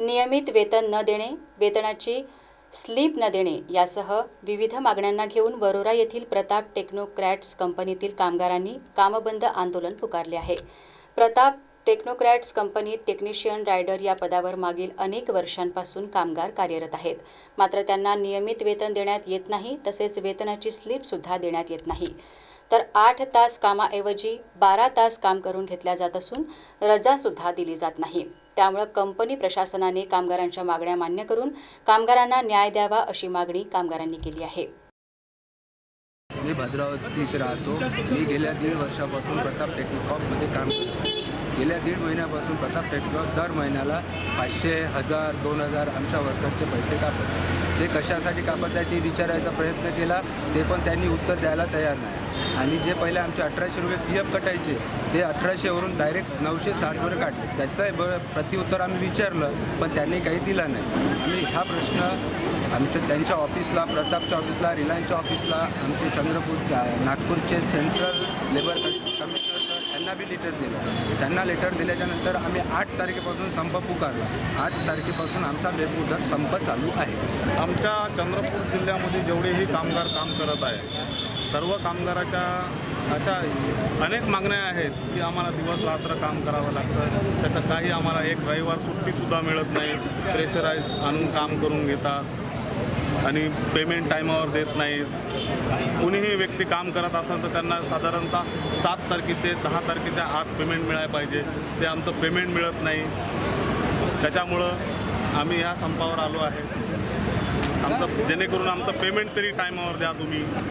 नियमित वेतन न देणे वेतनाची स्लीप न देणे यासह विविध मागण्यांना घेऊन वरोरा येथील प्रताप टेक्नोक्रॅट्स कंपनीतील कामगारांनी कामबंद आंदोलन पुकारले आहे. प्रताप टेक्नोक्रॅट्स कंपनीत टेक्निशियन रायडर या पदावर मागील अनेक वर्षांपासून कामगार कार्यरत आहेत. मात्र त्यांना नियमित वेतन देण्यात येत नाही तसेच वेतनाची स्लीपसुद्धा देण्यात येत नाही. तर आठ तास कामाऐवजी बारा तास काम करून घेतल्या जात असून रजासुद्धा दिली जात नाही. त्यामुळं कंपनी प्रशासनाने कामगारांच्या मागण्या मान्य करून कामगारांना न्याय द्यावा अशी मागणी कामगारांनी केली आहे. मी भद्रावतीत राहतो. मी गेल्या दीड वर्षापासून प्रताप टेक्निकॉपमध्ये काम करतो गेल्या दीड महिन्यापासून प्रताप टेक्निकॉप दर महिन्याला पाचशे हजार दोन हजार आमच्या वर्करचे पैसे कापत. ते कशासाठी कापत आहे ते विचारायचा प्रयत्न केला ते पण त्यांनी उत्तर द्यायला तयार नाही. आणि जे पहिले आमचे अठराशे रुपये पी एफ कटायचे ते अठराशेवरून डायरेक्ट नऊशे साठवर काढले. त्याचं ब प्रत्युत्तर आम्ही विचारलं पण त्यांनी काही दिलं नाही. आम्ही हा प्रश्न आमच्या त्यांच्या ऑफिसला प्रतापच्या ऑफिसला रिलायन्सच्या ऑफिसला आमचे चंद्रपूरच्या नागपूरचे सेंट्रल लेबर त्यांना बी लेटर दिलं. त्यांना लेटर दिल्याच्यानंतर आम्ही आठ तारखेपासून संप पुकारला. आठ तारखेपासून आमचा बेमुदत संप चालू आहे. आमच्या चंद्रपूर जिल्ह्यामध्ये जेवढेही कामगार काम करत आहे सर्व कामगाराच्या अशा अनेक मागण्या आहेत की आम्हाला दिवस रात्र काम करावं लागतं. त्याचं काही आम्हाला एक रविवार सुट्टीसुद्धा मिळत नाही. प्रेशराईज आणून काम करून घेतात आणि पेमेंट टायमावर देत नाही कुणीही व्यक्ती काम करत असेल तर त्यांना साधारणतः सात तारखेचे दहा तारखेच्या आत पेमेंट मिळायला पाहिजे. ते आमचं पेमेंट मिळत नाही. त्याच्यामुळं आम्ही ह्या संपावर आलो आहे. आमचं जेणेकरून आमचं पेमेंट तरी टायमावर द्या तुम्ही.